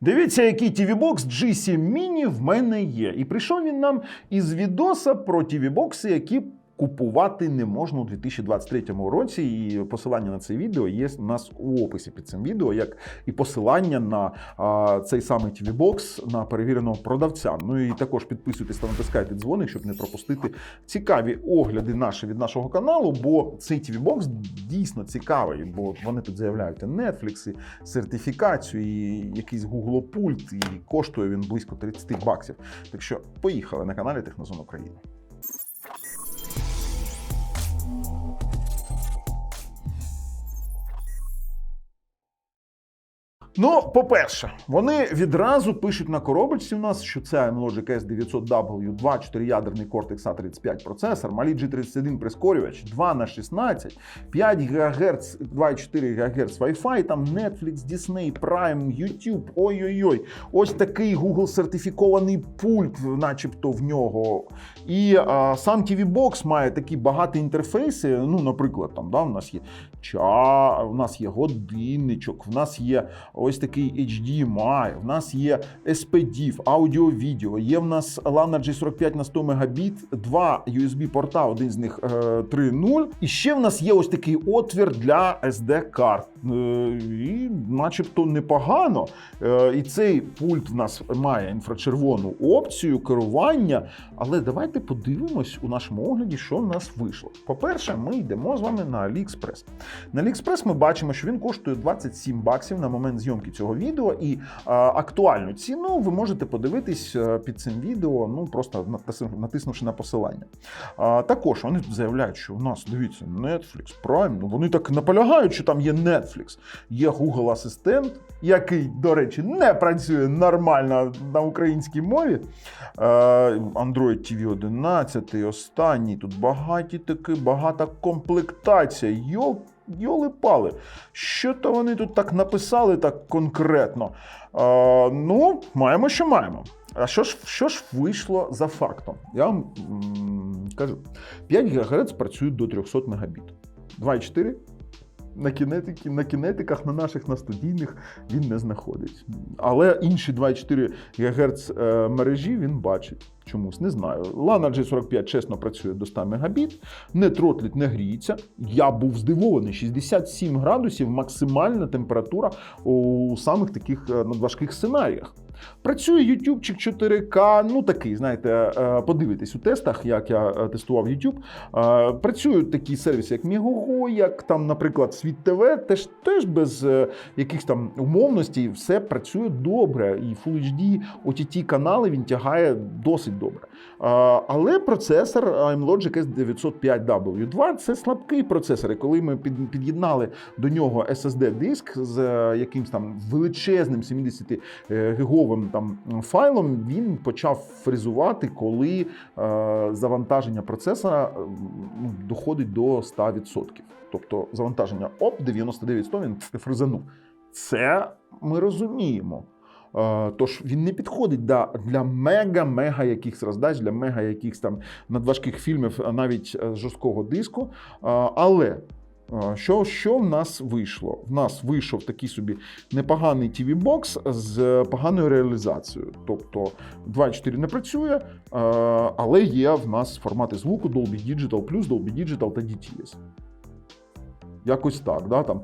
Дивіться, який TV-бокс G7 Mini в мене є. І прийшов він нам із відоса про TV-бокси, які купувати не можна у 2023 році. І посилання на це відео є у нас у описі під цим відео, як і посилання на а, цей самий TV-бокс на перевіреного продавця. Ну і також підписуйтесь та натискайте дзвоник, щоб не пропустити цікаві огляди наші від нашого каналу. Бо цей TV-бокс дійсно цікавий, бо вони тут заявляють і Netflix, і сертифікацію, і якийсь Google пульт, і коштує він близько 30 баксів. Так що поїхали на каналі Технозон України. Ну, по-перше, вони відразу пишуть на коробочці у нас, що це Logic S900W 2 4-ядерний Cortex A35 процесор, Mali G31 прискорювач, 2 на 16, 5 ГГц, 2,4 ГГц Wi-Fi, там Netflix, Disney, Prime, YouTube, ой-ой-ой. Ось такий Google сертифікований пульт, начебто в нього. І а, сам TV Box має такі багаті інтерфейси. Ну, наприклад, там да, в нас є ча, в нас є годинничок, в нас є ось такий HDMI, в нас є SPDIF, аудіо-відео, є в нас LAN G45 на 100 Мбіт, два USB-порта, один з них е, 3.0. І ще в нас є ось такий отвір для SD-карт. Е, і начебто непогано. Е, і цей пульт в нас має інфрачервону опцію керування. Але давайте подивимось у нашому огляді, що в нас вийшло. По-перше, ми йдемо з вами на AliExpress. На AliExpress ми бачимо, що він коштує 27 баксів на момент зйомки цього відео. І актуальну ціну ви можете подивитись е, під цим відео, ну просто натиснувши на посилання. Також вони заявляють, що у нас дивіться Netflix, Prime, ну вони так наполягають, що там є Netflix, є Google Асистент, який, до речі, не працює нормально на українській мові. Е, Android TV 11, останній тут багаті таки, багата комплектація. Йо, йоли-пали. Що то вони тут так написали так конкретно? Е, ну, маємо, що маємо. А що ж, що ж вийшло за фактом? Я вам кажу: 5 ГГц працюють до 300 Мбіт. 2,4 на кінетики, на кінетиках на наших на студійних він не знаходить. Але інші 2,4 ГГц е, мережі він бачить. Чомусь не знаю. Lana G45 чесно працює до 100 Мбіт, не тротлить, не гріється. Я був здивований. 67 градусів максимальна температура у самих таких е, надважких сценаріях. Працює ютубчик 4К, ну такий, знаєте, е, подивитись у тестах, як я е, тестував YouTube. Е, Працюють такі сервіси, як Megogo, як там, наприклад, Світ ТВ, теж, теж без якихось там умовностей, все працює добре. І Full HD, OTT канали він тягає досить добре. Але процесор AMLogic S905W2 це слабкий процесор. І коли ми під'єднали до нього SSD-диск з якимсь там величезним 70 гіговим там файлом, він почав фризувати, коли е, завантаження процесора е, ну, доходить до 100%. Тобто завантаження оп, 99-100 він фризанув. Це ми розуміємо. Е, Тож він не підходить для, для мега-мега якихось роздач, для мега якихось там надважких фільмів, навіть жорсткого диску. Але що, що в нас вийшло? В нас вийшов такий собі непоганий TV-бокс з поганою реалізацією. Тобто 2.4 не працює, але є в нас формати звуку Dolby Digital Dolby Digital та DTS. Якось так, да, там.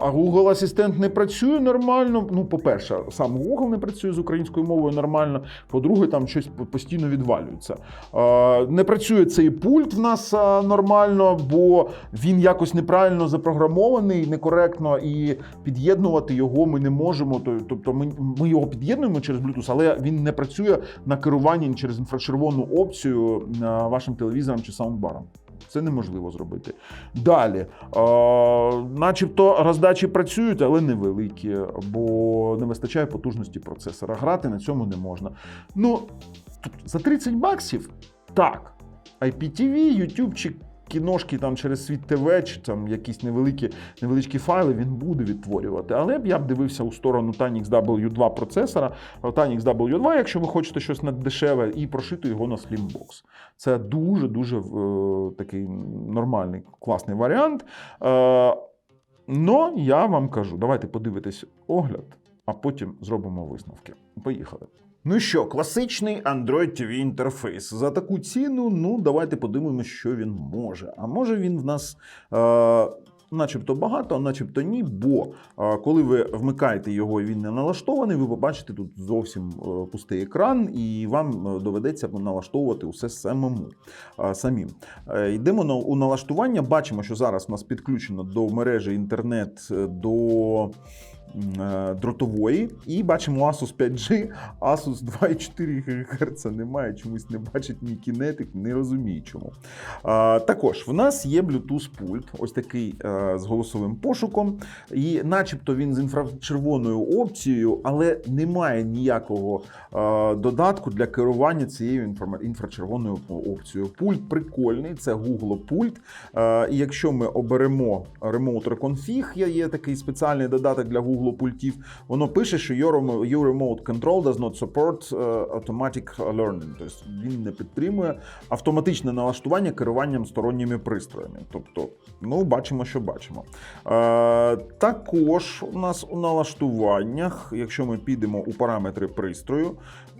А Google Асистент не працює нормально. Ну, по-перше, сам Google не працює з українською мовою нормально. По-друге, там щось постійно відвалюється. Не працює цей пульт в нас нормально, бо він якось неправильно запрограмований, некоректно, і під'єднувати його ми не можемо. Тобто ми його під'єднуємо через Bluetooth, але він не працює на керуванні через інфрачервону опцію вашим телевізором чи саундбаром. Це неможливо зробити. Далі, начебто роздачі працюють, але невеликі, бо не вистачає потужності процесора. Грати на цьому не можна. Ну, за 30 баксів так. IPTV, ютубчик, кіношки там через світ ТВ, чи там якісь невеликі, невеличкі файли він буде відтворювати. Але б я б дивився у сторону Tanix W2 процесора, Tanix W2, якщо ви хочете щось наддешеве, і прошити його на Slimbox. Це дуже-дуже е, такий нормальний, класний варіант. Е, но я вам кажу, давайте подивитись огляд. а потім зробимо висновки. Поїхали. Ну що, класичний Android TV інтерфейс. За таку ціну, ну давайте подивимося, що він може. А може він в нас. Е- Начебто багато, а начебто ні. Бо е, коли ви вмикаєте його і він не налаштований, ви побачите тут зовсім е, пустий екран, і вам е, доведеться налаштовувати усе самому. самим. Йдемо на у налаштування. Бачимо, що зараз у нас підключено до мережі інтернет до дротової, і бачимо Asus 5G, Asus 2,4 ГГц немає, чомусь не бачить ні кінетик, не розумію чому. Також в нас є Bluetooth пульт, ось такий е, з голосовим пошуком, і начебто він з інфрачервоною опцією, але немає ніякого е, додатку для керування цією інфрачервоною опцією. Пульт прикольний, це Google пульт. Е, і якщо ми оберемо Remote Reconfig, є, є такий спеціальний додаток для Google пультів, воно пише, що your, your remote control does not support е, automatic learning. Тобто він не підтримує автоматичне налаштування керуванням сторонніми пристроями. Тобто, ну, бачимо, що бачимо. Е, також у нас у налаштуваннях, якщо ми підемо у параметри пристрою,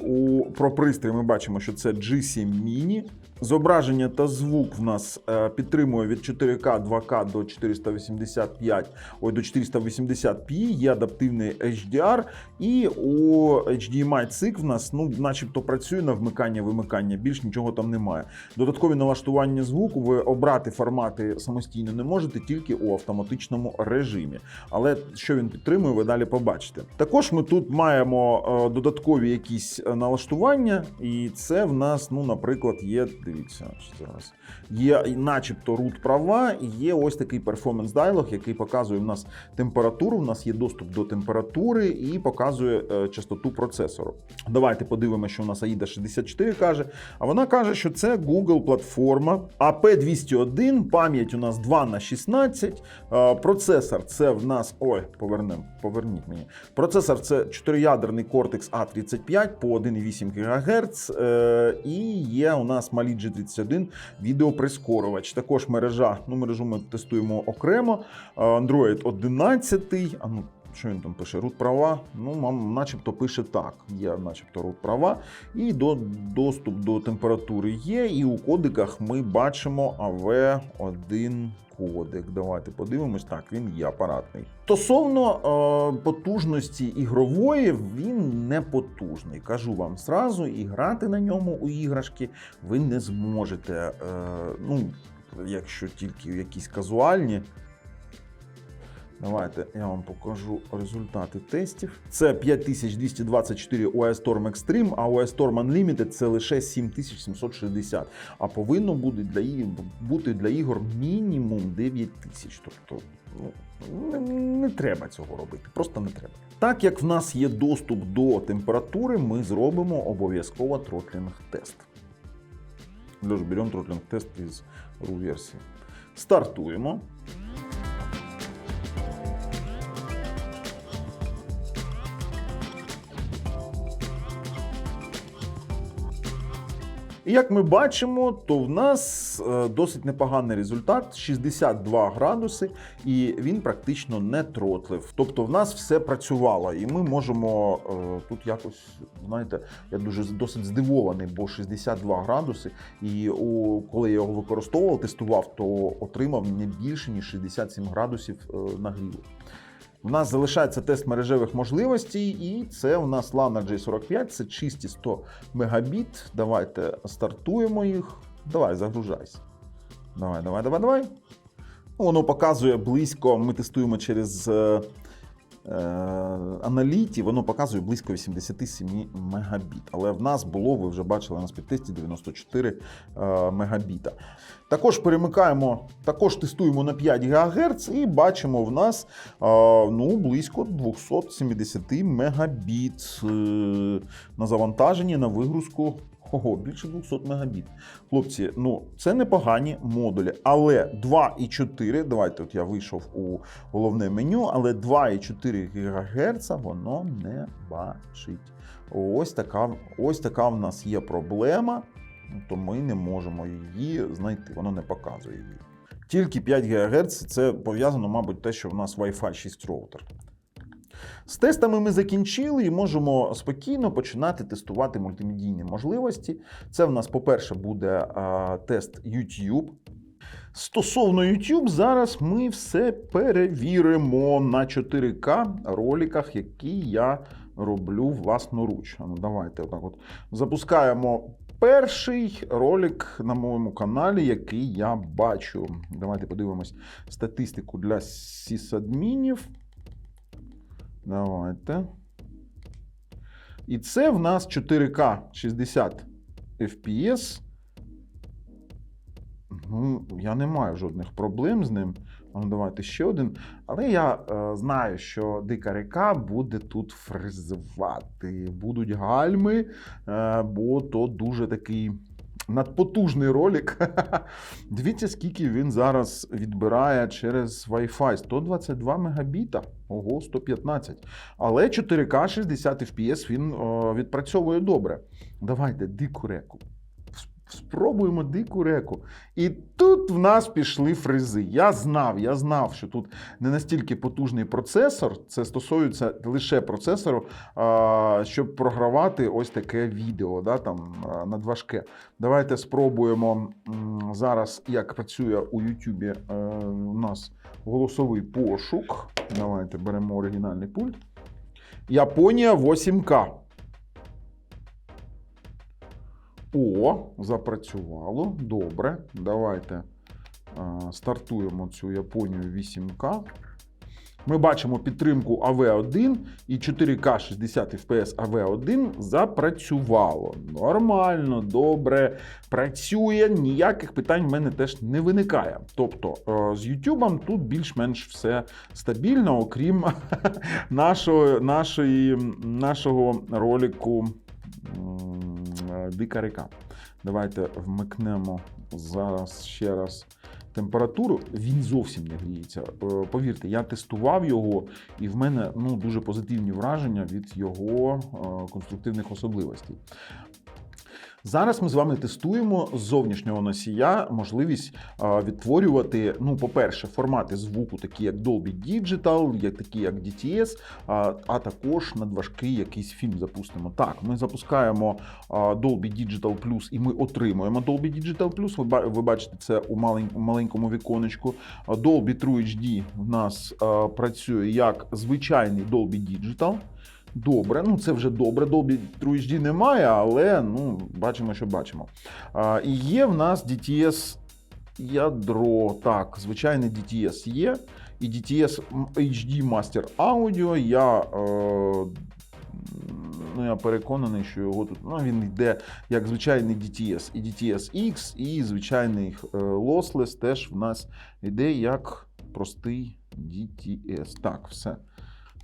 у, про пристрій ми бачимо, що це G7 Mini. Зображення та звук в нас е, підтримує від 4К 2К до 485, ой, до 480p, є адаптивний HDR, і у HDMI цик в нас, ну, начебто працює на вмикання-вимикання, більш нічого там немає. Додаткові налаштування звуку ви обрати формати самостійно не можете, тільки у автоматичному режимі. Але що він підтримує, ви далі побачите. Також ми тут маємо е, додаткові якісь е, налаштування, і це в нас, ну, наприклад, є. Дивіться, що зараз є, начебто, root права, і є ось такий performance dialog, який показує в нас температуру. У нас є доступ до температури і показує е, частоту процесору. Давайте подивимося, що у нас AIDA 64 каже. А вона каже, що це Google платформа AP201, пам'ять у нас 2 на 16. е, Процесор це в нас. Ой, повернем, поверніть мені. Процесор це 4-ядерний Cortex A35 по 1,8 ГГц. е, І є у нас Mali G31 відеоприскорювач. Також мережа. Ну, мережу ми тестуємо окремо. Android 11. А ну, що він там пише? Root права. Ну, мам, начебто пише так. Є, начебто, root права. І до, доступ до температури є. І у кодиках ми бачимо AV1 кодек. Давайте подивимось. Так, він є апаратний. Стосовно е, потужності ігрової, він не потужний. Кажу вам зразу, і грати на ньому у іграшки ви не зможете. Е, ну, якщо тільки якісь казуальні. Давайте я вам покажу результати тестів. Це 5224 OS Storm Extreme, а OS Storm Unlimited це лише 7760. А повинно бути для, і- бути для ігор мінімум 9000. Тобто ну, не, треба цього робити, просто не треба. Так як в нас є доступ до температури, ми зробимо обов'язково тротлінг тест. Льош, беремо тротлінг тест із RU версії. Стартуємо. І як ми бачимо, то в нас е, досить непоганий результат 62 градуси, і він практично не тротлив. Тобто в нас все працювало, і ми можемо е, тут якось, знаєте, я дуже досить здивований, бо 62 градуси. І у, коли я його використовував, тестував, то отримав не більше ніж 67 градусів е, нагріву. У нас залишається тест мережевих можливостей, і це у нас Lana J45, це чисті 100 мегабіт. Давайте стартуємо їх. Давай, загружайся. Давай, давай, давай, давай. Воно показує близько. Ми тестуємо через е, аналіті, воно показує близько 87 мегабіт. Але в нас було, ви вже бачили на спідтесті 94 е, мегабіта. Також перемикаємо, також тестуємо на 5 ГГц і бачимо в нас е, ну, близько 270 мегабіт е, на завантаженні, на вигрузку. Ого, більше 200 мегабіт. Хлопці, ну це непогані модулі, але 2,4, давайте от я вийшов у головне меню, але 2,4 ГГц воно не бачить. Ось така, ось така в нас є проблема, то ми не можемо її знайти, воно не показує її. Тільки 5 ГГц це пов'язано, мабуть, те, що в нас Wi-Fi 6 роутер. З тестами ми закінчили і можемо спокійно починати тестувати мультимедійні можливості. Це в нас, по-перше, буде тест YouTube. Стосовно YouTube, зараз ми все перевіримо на 4К роликах, які я роблю власноруч. Ну, давайте отак от запускаємо перший ролик на моєму каналі, який я бачу. Давайте подивимось статистику для сісадмінів. Давайте. І це в нас 4К 60 FPS. Ну, я не маю жодних проблем з ним. Ну, давайте ще один. Але я е, знаю, що дика река буде тут фризувати. Будуть гальми, е, бо то дуже такий надпотужний ролик. Дивіться, скільки він зараз відбирає через Wi-Fi. 122 мегабіта. Ого, 115. Але 4К 60 FPS він о, відпрацьовує добре. Давайте дику реку. Спробуємо дику реку. І тут в нас пішли фризи. Я знав, я знав, що тут не настільки потужний процесор. Це стосується лише процесору, щоб програвати ось таке відео, да, там надважке. Давайте спробуємо зараз, як працює у Ютубі е, у нас голосовий пошук. Давайте беремо оригінальний пульт. Японія 8К. О, запрацювало. Добре. Давайте а, стартуємо цю Японію 8К. Ми бачимо підтримку AV1 і 4К 60 FPS AV1 запрацювало. Нормально, добре, працює, ніяких питань в мене теж не виникає. Тобто е, з YouTube тут більш-менш все стабільно, окрім нашого, нашої, нашого ролику е, Дика река. Давайте вмикнемо зараз ще раз температуру. Він зовсім не гріється. Е, Повірте, я тестував його, і в мене ну, дуже позитивні враження від його е, конструктивних особливостей. Зараз ми з вами тестуємо з зовнішнього носія можливість відтворювати, ну, по-перше, формати звуку, такі як Dolby Digital, як такі як DTS, а, також надважкий якийсь фільм запустимо. Так, ми запускаємо Dolby Digital Plus і ми отримуємо Dolby Digital Plus. Ви, ви бачите це у малень- маленькому віконечку. Dolby True HD в нас працює як звичайний Dolby Digital. Добре, ну це вже добре. Dolby True HD немає, але ну, бачимо, що бачимо. А, і є в нас DTS ядро. Так, звичайний DTS є. І DTS HD Master Audio. Я, е, ну, я переконаний, що його тут ну, він йде як звичайний DTS. І DTS X, і звичайний е, Lossless теж в нас йде як простий DTS. Так, все.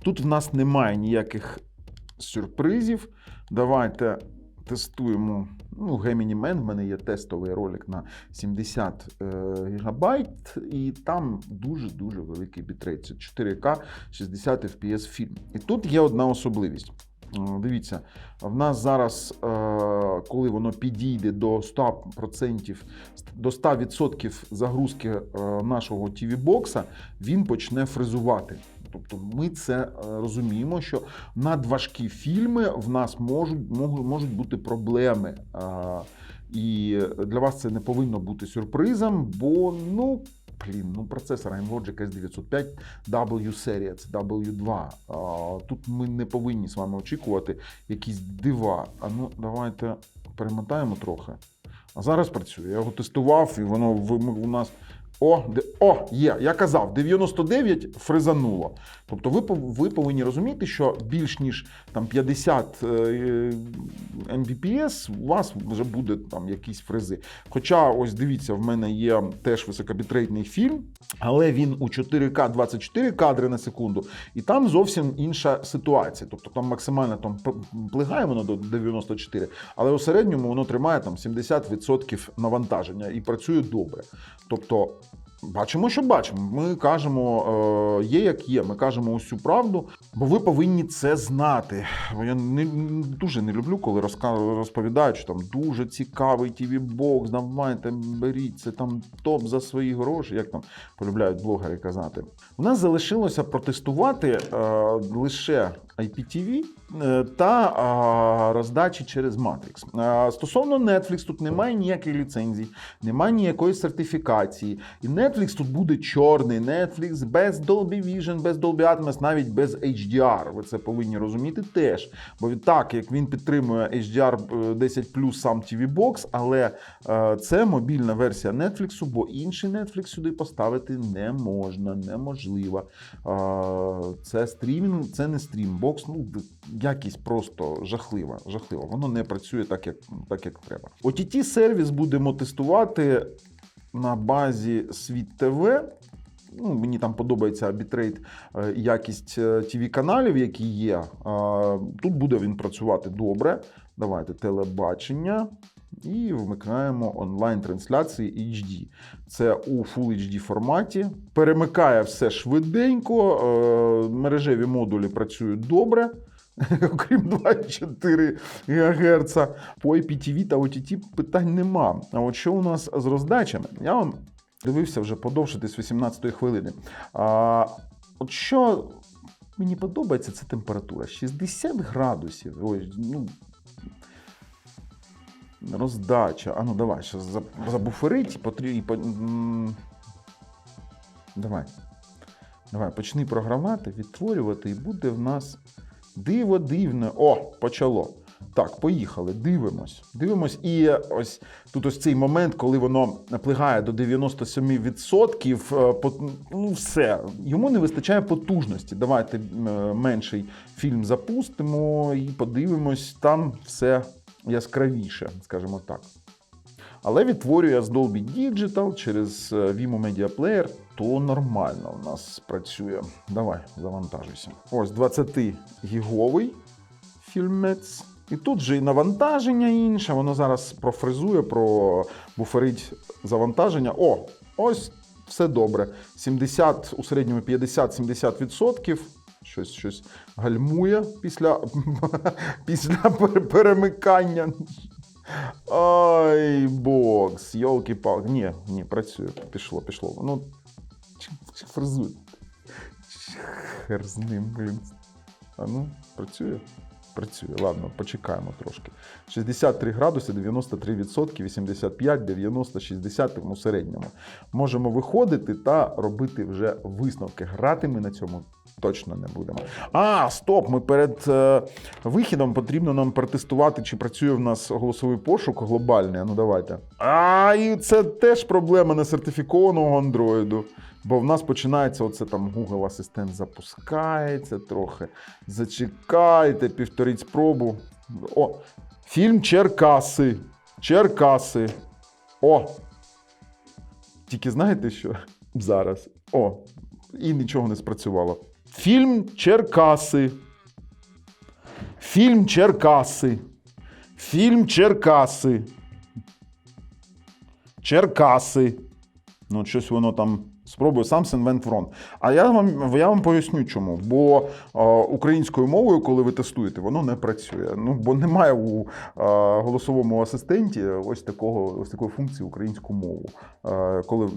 Тут в нас немає ніяких сюрпризів. Давайте тестуємо. Ну, Gemini Man, в мене є тестовий ролик на 70 е, і там дуже-дуже великий бітрейт. Це 4К 60 FPS фільм. І тут є одна особливість. Е, Дивіться, в нас зараз, е, коли воно підійде до 100%, до 100% загрузки нашого TV-бокса, він почне фризувати. Тобто ми це е, розуміємо, що надважкі фільми в нас можуть, можуть, бути проблеми. І для вас це не повинно бути сюрпризом, бо ну. Блін, ну процесор AMD S905 W серія, це W2. А, тут ми не повинні з вами очікувати якісь дива. А ну давайте перемотаємо трохи. А зараз працює. Я його тестував, і воно у нас. О, де, о, є, я казав, 99 фризануло. Тобто ви, ви повинні розуміти, що більш ніж там 50 е, Mbps у вас вже буде там якісь фризи. Хоча, ось дивіться, в мене є теж високобітрейтний фільм, але він у 4К 24 кадри на секунду, і там зовсім інша ситуація. Тобто там максимально там плигає воно до 94, але у середньому воно тримає там 70% навантаження і працює добре. Тобто Бачимо, що бачимо. Ми кажемо, е, є як є. Ми кажемо усю правду, бо ви повинні це знати. Бо я не дуже не люблю, коли розповідають, що там дуже цікавий tv бокс давайте беріть це там топ за свої гроші, як там полюбляють блогери казати. У нас залишилося протестувати е, лише IPTV е, та е, роздачі через Matrix. Е, стосовно Netflix, тут немає ніяких ліцензій, немає ніякої сертифікації. І Netflix тут буде чорний. Netflix без Dolby Vision, без Dolby Atmos, навіть без HDR. Ви це повинні розуміти теж. Бо так, як він підтримує HDR 10 сам TV Box, але е, це мобільна версія Netflix, бо інший Netflix сюди поставити не можна, неможливо. Е, це стрімінг, це не стрімбокс. Ну, якість просто жахлива. жахлива. Воно не працює так, як, так, як треба. OTT сервіс будемо тестувати на базі Світ ТВ. Ну, мені там подобається бітрейт, е, якість tv каналів які є. Е, Тут буде він працювати добре. Давайте телебачення. І вмикаємо онлайн-трансляції HD. Це у Full HD форматі. Перемикає все швиденько. е, Мережеві модулі працюють добре. Окрім 2,4 ГГц. По IPTV та OTT питань нема. А от що у нас з роздачами? Я вам дивився вже подовжитись 18 хвилини. А, от що мені подобається, це температура. 60 градусів. Ой, ну, роздача. А ну давай, ще забуферить і потрібно. І, по- давай. Давай, почни програвати, відтворювати, і буде в нас диво дивне. О, почало. Так, поїхали, дивимось. Дивимось. І ось тут ось цей момент, коли воно наплигає до 97%, е, ну все, йому не вистачає потужності. Давайте е, менший фільм запустимо і подивимось, там все яскравіше, скажімо так. Але відтворює з Dolby Digital через е, Vimo Media Player, то нормально у нас працює. Давай, завантажуйся. Ось 20-гіговий фільмець. І тут же і навантаження інше, воно зараз профризує, пробуферить завантаження. О, ось все добре. 70, у середньому 50-70%. Щось, щось гальмує після, після перемикання. Ай, бокс, йолки палки Ні, ні, працює. Пішло, пішло. Ну, чи. Хер з ним, блін. А ну, працює? Працює. Ладно, почекаємо трошки. 63 градуси, 93 відсотки, 85, 90, 60 у середньому. Можемо виходити та робити вже висновки. Грати ми на цьому точно не будемо. А, стоп! Ми перед е, вихідом потрібно нам протестувати, чи працює в нас голосовий пошук глобальний. Ну давайте. А, і це теж проблема несертифікованого андроїду. Бо в нас починається оце там Google Асистент запускається трохи. Зачекайте, півторіть спробу. О, фільм Черкаси. Черкаси. О! Тільки знаєте що? Зараз. О, і нічого не спрацювало. Фільм Черкаси. Фільм Черкаси. Фільм Черкаси. Черкаси. Ну, щось воно там спробує сам wrong. А я вам, я вам поясню чому. Бо е, українською мовою, коли ви тестуєте, воно не працює. Ну, бо немає у е, голосовому асистенті ось такого, ось такої функції українську мову. Е, коли,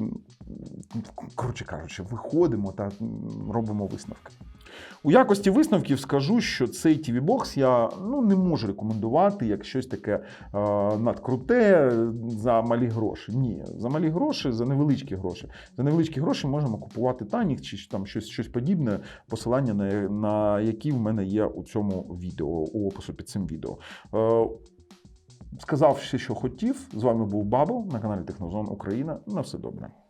коротше кажучи, виходимо та робимо висновки. У якості висновків скажу, що цей tv бокс я ну, не можу рекомендувати як щось таке е, надкруте за малі гроші. Ні, за малі гроші, за невеличкі гроші. За невеличкі гроші можемо купувати Танік чи там щось, щось подібне, посилання на, на які в мене є у цьому відео, у опису під цим відео. Е, Сказав все, що хотів. З вами був Бабо на каналі Технозон Україна. На все добре.